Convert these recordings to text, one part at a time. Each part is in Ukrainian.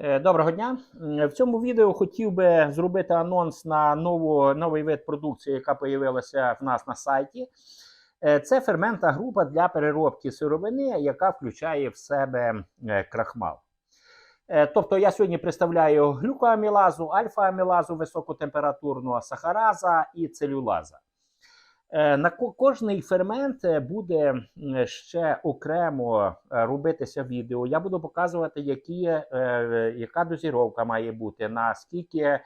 Е, Доброго дня. В цьому відео хотів би зробити анонс на нову, новий вид продукції, яка з'явилася в нас на сайті. Е, Це ферментна група для переробки сировини, яка включає в себе е, крахмал. Тобто я сьогодні представляю глюкоамілазу, альфа-амілазу високотемпературного сахараза і целюлаза. Е, На кожний фермент е, буде ще окремо е, робитися відео. Я буду показувати, які, яка дозіровка має бути, на скільки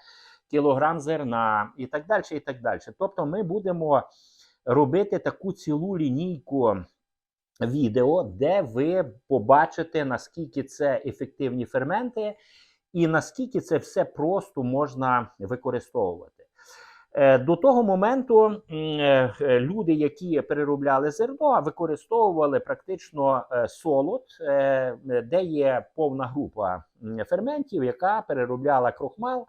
кілограм зерна і так далі. і так далі. Тобто ми будемо робити таку цілу лінійку відео, де ви побачите, наскільки це ефективні ферменти і наскільки це все просто можна використовувати. Е, До того моменту е, е, люди, які переробляли зерно, використовували практично солод, де є повна група ферментів, яка переробляла крохмал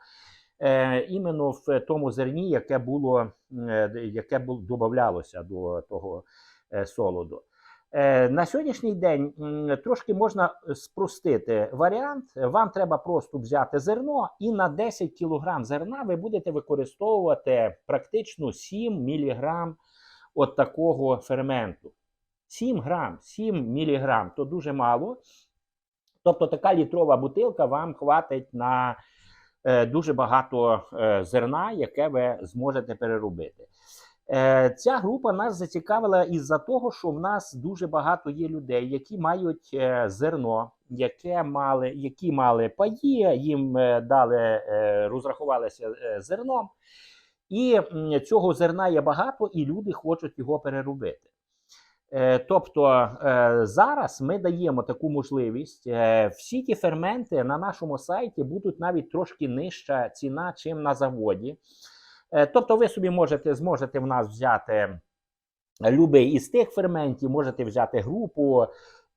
іменно в тому зерні, яке було яке було додавалося до того солоду. Е, На сьогоднішній день трошки можна спростити варіант. Вам треба просто взяти зерно, і на 10 кг зерна ви будете використовувати практично 7 мг от такого ферменту. 7 грам, 7 мг то дуже мало. Тобто така літрова бутилка вам хватить на е, дуже багато е, зерна, яке ви зможете переробити. Е, Ця група нас зацікавила із-за того, що в нас дуже багато є людей, які мають е, зерно, яке мали, які мали паї, їм е, дали, розрахувалися зерном, і цього зерна є багато, і люди хочуть його переробити. Тобто зараз ми даємо таку можливість. Всі ті ферменти на нашому сайті будуть навіть трошки нижча ціна, чим на заводі. Е, Тобто, ви собі можете зможете в нас взяти любий із тих ферментів, можете взяти групу.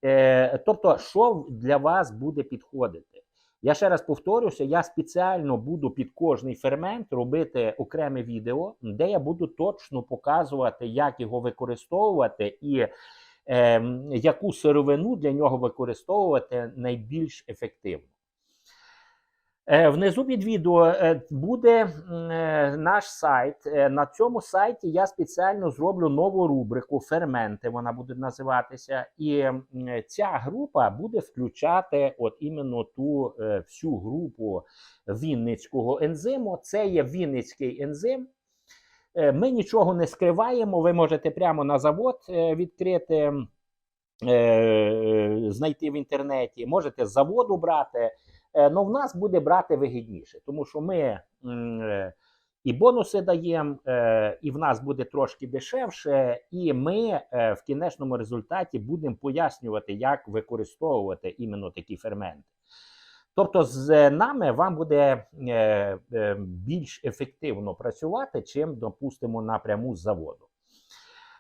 Е, Тобто, що для вас буде підходити? Я ще раз повторюся: я спеціально буду під кожний фермент робити окреме відео, де я буду точно показувати, як його використовувати і е, яку сировину для нього використовувати найбільш ефективно. Е, Внизу під відео е, буде е, наш сайт. На цьому сайті я спеціально зроблю нову рубрику Ферменти. Вона буде називатися. І ця група буде включати от іменно ту всю групу Вінницького ензиму. Це є Вінницький ензим. Ми нічого не скриваємо. Ви можете прямо на завод відкрити, знайти в інтернеті. Можете з заводу брати. Е, Ну, в нас буде брати вигідніше, тому що ми е, і бонуси даємо, е, і в нас буде трошки дешевше, і ми в кінечному результаті будемо пояснювати, як використовувати іменно такі ферменти. Тобто, з нами вам буде більш ефективно працювати, чим, допустимо, напряму з заводу.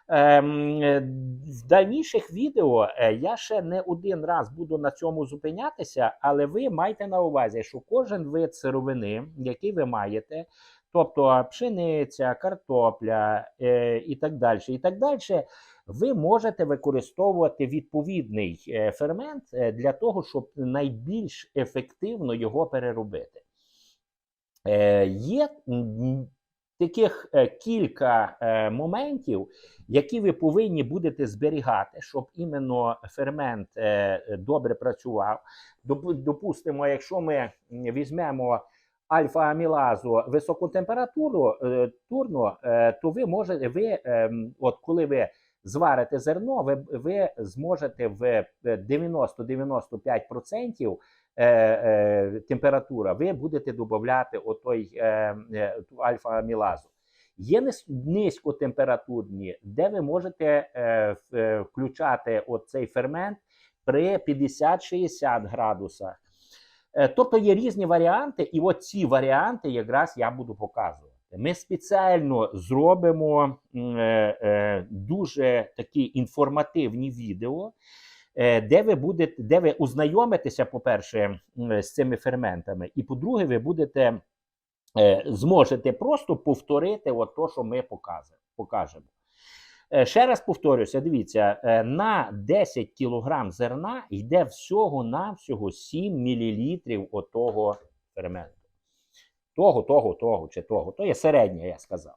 Ем, е, в дальніших відео е, я ще не один раз буду на цьому зупинятися, але ви майте на увазі, що кожен вид сировини, який ви маєте, тобто пшениця, картопля е, і так далі, і так далі, ви можете використовувати відповідний фермент для того, щоб найбільш ефективно його переробити. Є таких е, кілька е, моментів, які ви повинні будете зберігати, щоб іменно фермент е, добре працював. Допустимо, якщо ми візьмемо альфа-амілазу високотемпературу, турну, е, то ви можете, ви, ем, от коли ви зварите зерно, ви, ви зможете в 90-95% е, е, температура, ви будете додати отой е, е, ту альфа-амілазу. Є низькотемпературні, де ви можете е, е, включати цей фермент при 50-60 градусах. Е, Тобто є різні варіанти, і от ці варіанти якраз я буду показувати. Ми спеціально зробимо е, е, дуже такі інформативні відео, де ви будете, де ви ознайомитеся, по-перше, з цими ферментами, і по-друге, ви будете е, зможете просто повторити от то, що ми покажемо. Е, Ще раз повторюся, дивіться, е, на 10 кг зерна йде всього-навсього 7 мл отого ферменту. Того, того, того чи того. То є середнє, я сказав.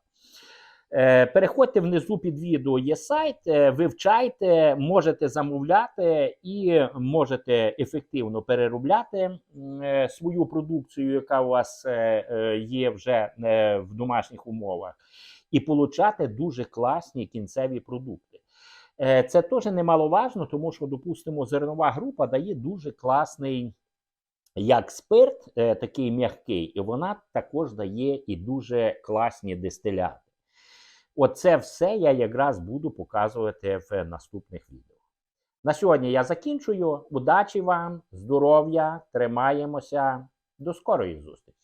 Е, Переходьте внизу під відео, є сайт, е, вивчайте, можете замовляти і можете ефективно переробляти е, свою продукцію, яка у вас є вже в домашніх умовах, і получати дуже класні кінцеві продукти. Це теж немаловажно, тому що, допустимо, зернова група дає дуже класний як спирт, такий м'який, і вона також дає і дуже класні дистиляти. Оце все я якраз буду показувати в наступних відео. На сьогодні я закінчую. Удачі вам, здоров'я, тримаємося. До скорої зустрічі!